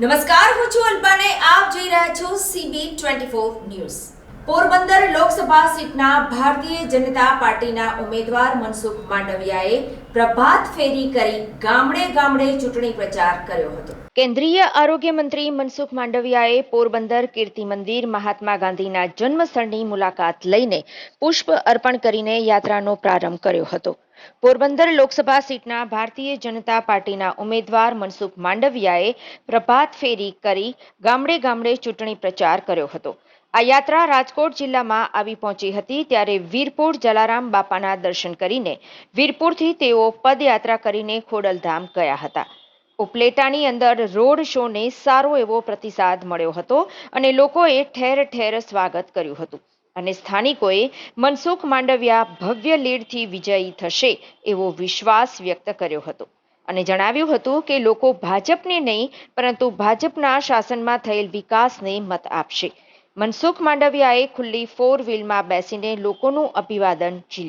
નમસ્કાર હું છું અલ્પાને. આપ જોઈ રહ્યા છો CB twenty news. Porbandar Lok Sabha સીટના ભારતીય જનતા પાર્ટીના ઉમેદવાર મનસુખ માંડવિયાએ પ્રભાત ફેરી કરી ગામડે ગામડે ચૂંટણી પ્રચાર કર્યો હતો. કેન્દ્રીય આરોગ્ય મંત્રી મનસુખ માંડવિયાએ પોરબંદર કીર્તિ મંદિર મહાત્મા ગાંધીના જન્મસ્થળની મુલાકાત લઈને પુષ્પ અર્પણ કરીને યાત્રાનો પ્રારંભ કર્યો હતો. પોરબંદર લોકસભા સીટના ભારતીય જનતા પાર્ટીના ઉમેદવાર મનસુખ માંડવિયાએ પ્રભાત ફેરી કરી ગામડે ગામડે ચૂંટણી પ્રચાર કર્યો હતો. આ યાત્રા રાજકોટ જિલ્લામાં આવી પહોંચી હતી ત્યારે વીરપુર જલારામ બાપાના દર્શન કરીને વીરપુરથી તેઓ પદયાત્રા કરીને ખોડલધામ ગયા હતા. ઉપલેટાની અંદર રોડ શોને સારો એવો પ્રતિસાદ મળ્યો હતો અને લોકોએ ઠેર ઠેર સ્વાગત કર્યું હતું. અને સ્થાનિકોએ મનસુખ માંડવિયા ભવ્ય લીડથી વિજયી થશે એવો વિશ્વાસ વ્યક્ત કર્યો હતો. અને જણાવ્યું હતું કે લોકો ભાજપને નહીં, પરંતુ ભાજપના શાસનમાં થયેલ વિકાસને મત આપશે. મનસુખ માંડવિયાએ ખુલ્લી ફોર વ્હીલમાં બેસીને લોકોનું અભિવાદન ઝીલ્યું.